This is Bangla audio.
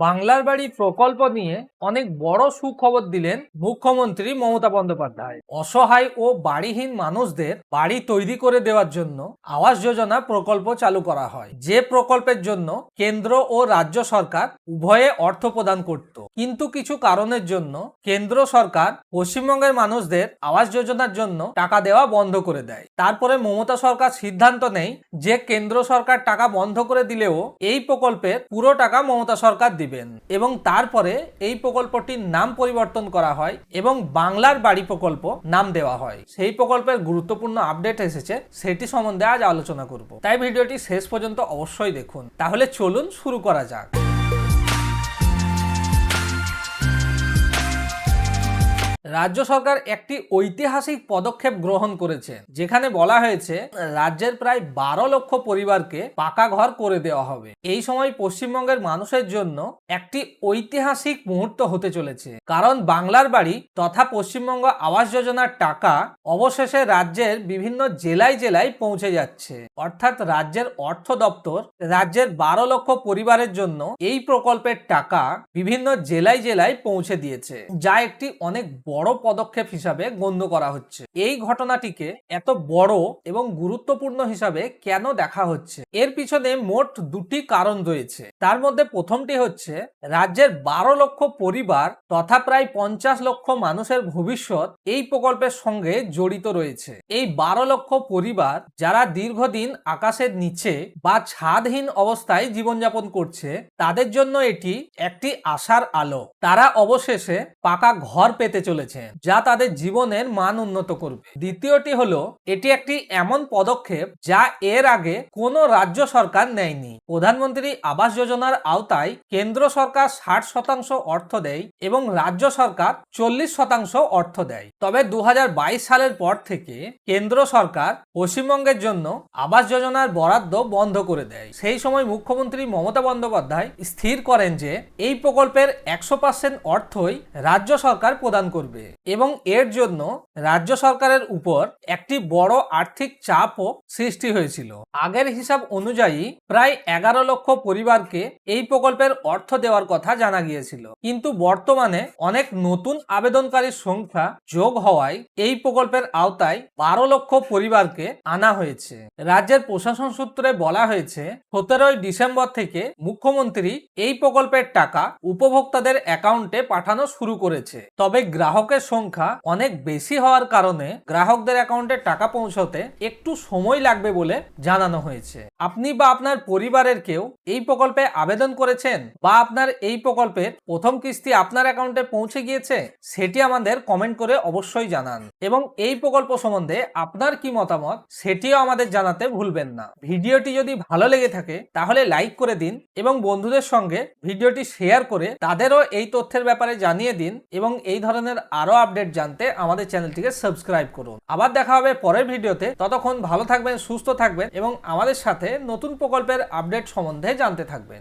বাংলার বাড়ি প্রকল্প নিয়ে অনেক বড় সুখবর দিলেন মুখ্যমন্ত্রী মমতা বন্দ্যোপাধ্যায়। অসহায় ও বাড়িহীন মানুষদের বাড়ি তৈরি করে দেওয়ার জন্য আবাস যোজনা প্রকল্প চালু করা হয়। যে প্রকল্পের জন্য কেন্দ্র ও রাজ্য সরকার উভয়ে অর্থ প্রদান করত। কিন্তু কিছু কারণের জন্য কেন্দ্র সরকার পশ্চিমবঙ্গের মানুষদের আবাস যোজনার জন্য টাকা দেওয়া বন্ধ করে দেয়। তারপরে মমতা সরকার সিদ্ধান্ত নেয় যে কেন্দ্র সরকার টাকা বন্ধ করে দিলেও এই প্রকল্পের পুরো টাকা মমতা সরকার দিবেন। এবং তারপরে এই প্রকল্পটির নাম পরিবর্তন করা হয় এবং বাংলার বাড়ি প্রকল্প নাম দেওয়া হয়। সেই প্রকল্পের গুরুত্বপূর্ণ আপডেট এসেছে, সেটি সম্বন্ধে আজ আলোচনা করব। তাই ভিডিওটি শেষ পর্যন্ত অবশ্যই দেখুন। তাহলে চলুন শুরু করা যাক। রাজ্য সরকার একটি ঐতিহাসিক পদক্ষেপ গ্রহণ করেছে, যেখানে বলা হয়েছে, রাজ্যের প্রায় বারো লক্ষ পরিবারকে পাকা ঘর করে দেওয়া হবে। এই সময় পশ্চিমবঙ্গের মানুষের জন্য একটি ঐতিহাসিক মুহূর্ত হতে চলেছে, কারণ বাংলার বাড়ি তথা পশ্চিমবঙ্গ আবাস যোজনার টাকা অবশেষে রাজ্যের বিভিন্ন জেলায় জেলায় পৌঁছে যাচ্ছে। অর্থাৎ রাজ্যের অর্থ দপ্তর, রাজ্যের বারো লক্ষ পরিবারের জন্য এই প্রকল্পের টাকা বিভিন্ন জেলায় জেলায় পৌঁছে দিয়েছে, যা একটি অনেক বড় পদক্ষেপ হিসাবে গণ্য করা হচ্ছে। এই ঘটনাটিকে এত বড় এবং গুরুত্বপূর্ণ হিসাবে কেন দেখা হচ্ছে? এর পিছনে মোট দুটি কারণ রয়েছে। তার মধ্যে প্রথমটি হচ্ছে, রাজ্যের বারো লক্ষ পরিবার তথা প্রায় পঞ্চাশ লক্ষ মানুষের ভবিষ্যৎ এই প্রকল্পের সঙ্গে জড়িত রয়েছে। এই বারো লক্ষ পরিবার যারা দীর্ঘদিন আকাশের নিচে বা ছাদহীন অবস্থায় জীবনযাপন করছে, তাদের জন্য এটি একটি আশার আলো। তারা অবশেষে পাকা ঘর পেতে চলেছে। যা তাদের জীবনের মান উন্নত করবে। দ্বিতীয়টি হলো, এটি একটি এমন পদক্ষেপ যা এর আগে কোনো রাজ্য সরকার নেয়নি। প্রধানমন্ত্রী আবাস যোজনার আওতায় কেন্দ্র সরকার ষাট শতাংশ অর্থ দেয় এবং রাজ্য সরকার চল্লিশ শতাংশ অর্থ দেয়। তবে দু হাজার বাইশ সালের পর থেকে কেন্দ্র সরকার পশ্চিমবঙ্গের জন্য আবাস যোজনার বরাদ্দ বন্ধ করে দেয়। সেই সময় মুখ্যমন্ত্রী মমতা বন্দ্যোপাধ্যায় স্থির করেন যে, এই প্রকল্পের একশো অর্থই রাজ্য সরকার প্রদান করবে। এবং এর জন্য রাজ্য সরকারের উপর একটি বড় আর্থিক চাপও সৃষ্টি হয়েছিল। আগের হিসাব অনুযায়ী প্রায় এগারো লক্ষ পরিবারকে এই প্রকল্পের অর্থ দেওয়ার কথা জানা গিয়েছিল। কিন্তু বর্তমানে অনেক নতুন আবেদনকারীর সংখ্যা যোগ হওয়ায় এই প্রকল্পের আওতায় বারো লক্ষ পরিবারকে আনা হয়েছে। রাজ্যের প্রশাসন সূত্রে বলা হয়েছে, সতেরোই ডিসেম্বর থেকে মুখ্যমন্ত্রী এই প্রকল্পের টাকা উপভোক্তাদের অ্যাকাউন্টে পাঠানো শুরু করেছে। তবে গ্রাহকের সংখ্যা অনেক বেশি হওয়ার কারণে গ্রাহকদের অ্যাকাউন্টে টাকা পৌঁছতে একটু সময় লাগবে বলে জানানো হয়েছে। আপনি বা আপনার পরিবারের কেউ এই প্রকল্পে আবেদন করেছেন বা আপনার এই প্রকল্পের প্রথম কিস্তি আপনার অ্যাকাউন্টে পৌঁছে গিয়েছে সেটি আমাদের কমেন্ট করে অবশ্যই জানান এবং এই প্রকল্প সম্বন্ধে আপনার কি মতামত সেটিও আমাদের জানাতে ভুলবেন না। ভিডিওটি যদি ভালো লেগে থাকে তাহলে লাইক করে দিন এবং বন্ধুদের সঙ্গে ভিডিওটি শেয়ার করে তাদেরও এই তথ্যের ব্যাপারে জানিয়ে দিন এবং এই ধরনের আরও আপডেট জানতে আমাদের চ্যানেলটিকে সাবস্ক্রাইব করুন। আবার দেখা হবে পরের ভিডিওতে। ততক্ষণ ভালো থাকবেন, সুস্থ থাকবেন এবং আমাদের সাথে নতুন প্রকল্পের আপডেট সম্বন্ধে জানতে থাকবেন।